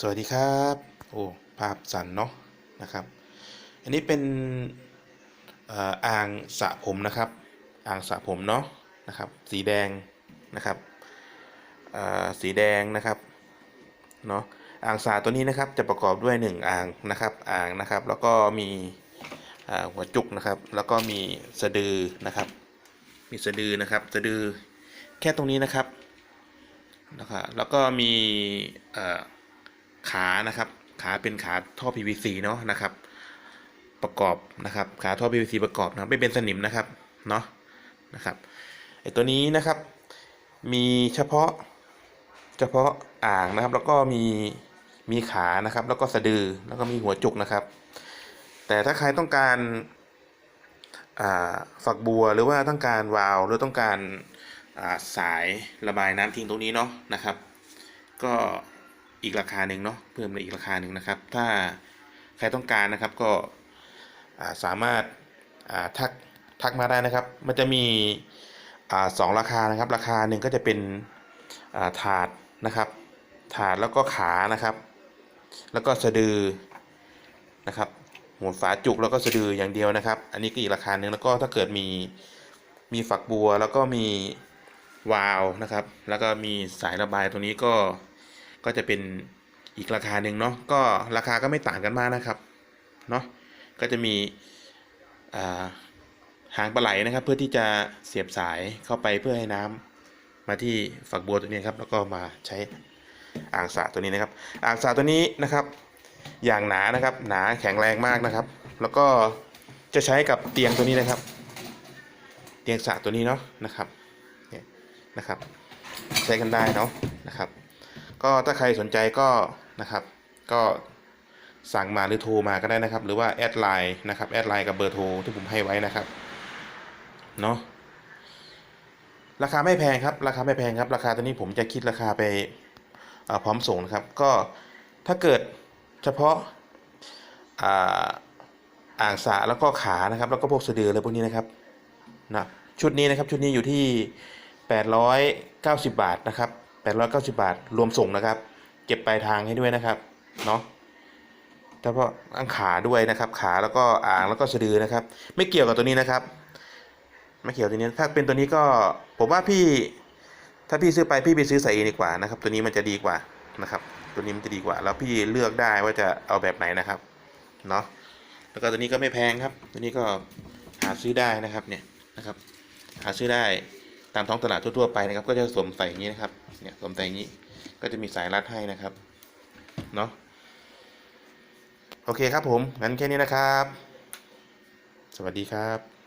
สวัสดีครับ โอ้ภาพสั่นเนาะนะครับ อันนี้เป็นอ่อางสระผมนะครับ อ่างสระผมเนาะนะครับ สีแดงนะครับอ่อสีแดงนะครับเนาะอ่างสระตัวนี้นะครับจะประกอบด้วยหนึ่งอ่างนะครับอ่างนะครับ แล้วก็มีอ่าหัวจุกนะครับ แล้วก็มีสะดือนะครับ มีสะดือนะครับสะดือแค่ตรงนี้นะครับนะครับแล้วก็มีอ่อ ขานะครับ ขาเป็นขาท่อ PVC เนาะนะครับ ประกอบนะครับ ขาท่อ PVC ประกอบนะไม่เป็นสนิมนะครับเนาะนะครับไอตัวนี้นะครับ มีเฉพาะเฉพาะอ่างนะครับ แล้วก็มีมีขานะครับ แล้วก็สะดือแล้วก็มีหัวจุกนะครับ แต่ถ้าใครต้องการฝักบัวหรือว่าต้องการวาล์วหรือต้องการาสายระบายน้ำทิ้งตรงนี้เนาะนะครับ ก็ อีกราคาหนึ่งเนาะเพิ่มมาอีกราคาหนึ่งนะครับ ถ้าใครต้องการนะครับก็าสามารถาทักทักมาได้นะครับ มันจะมีอสองราคานะครับ ราคาหนึ่งก็จะเป็นาถาดนะครับ ถาดแล้วก็ขานะครับ แล้วก็สะดือนะครับหัวฝาจุกแล้วก็สะดืออย่างเดียวนะครับ อันนี้ก็อีกราคาหนึ่งแล้วก็ถ้าเกิดมีมีฝักบัวแล้วก็มีวาล์วนะครับ แล้วก็มีสายระบายตรงนี้ก็ ก็จะเป็นอีกราคาหนึ่งเนาะก็ราคาก็ไม่ต่างกันมากนะครับเนาะก็จะมีาหางปลาไหลนะครับ เพื่อที่จะเสียบสายเข้าไปเพื่อให้น้ำมาที่ฝักบัวตัวนี้ครับ แล้วก็มาใช้อ่างสระตัวนี้นะครับ อ่างสระตัวนี้นะครับ อย่างหนานะครับ หนาแข็งแรงมากนะครับ แล้วก็จะใช้กับเตียงตัวนี้นะครับ เตียงสระตัวนี้เนาะนะครับเนี่ยนะครับ ใช้กันได้เนาะนะครับ ก็ถ้าใครสนใจก็นะครับ ก็สั่งมาหรือโทรมาก็ได้นะครับ หรือว่าแอดไลน์นะครับแอดไลน์กับเบอร์โทรที่ผมให้ไว้นะครับเนาะราคาไม่แพงครับ ราคาไม่แพงครับ ราคาตัวนี้ผมจะคิดราคาไปพร้อมส่งนะครับ ก็ถ้าเกิดเฉพาะอ่าอ่างสระแล้วก็ขานะครับ แล้วก็พวกสะดืออะไรพวกนี้นะครับนะชุดนี้นะครับชุดนี้อยู่ที่ 890 บาทนะครับ 890 บาท รวมส่งนะครับ เก็บปลายทางให้ด้วยนะครับ เนาะเฉพาะอังขาด้วยนะครับ ขาแล้วก็อ่างแล้วก็สะดือนะครับ ไม่เกี่ยวกับตัวนี้นะครับ ไม่เกี่ยวตัวนี้ ถ้าเป็นตัวนี้ก็ ผมว่าพี่ ถ้าพี่ซื้อไปพี่ไปซื้อใส่เองดีกว่านะครับ ตัวนี้มันจะดีกว่านะครับ ตัวนี้มันจะดีกว่า แล้วพี่เลือกได้ว่าจะเอาแบบไหนนะครับ เนาะ แล้วก็ตัวนี้ก็ไม่แพงครับ ตัวนี้ก็หาซื้อได้นะครับเนี่ยนะครับ หาซื้อได้ ตามท้องตลาดทั่วๆไปนะครับ ก็จะสวมใส่อย่างนี้นะครับ เนี่ยสวมใส่อย่างนี้ ก็จะมีสายรัดให้นะครับ เนาะโอเคครับผมงั้นแค่นี้นะครับ สวัสดีครับ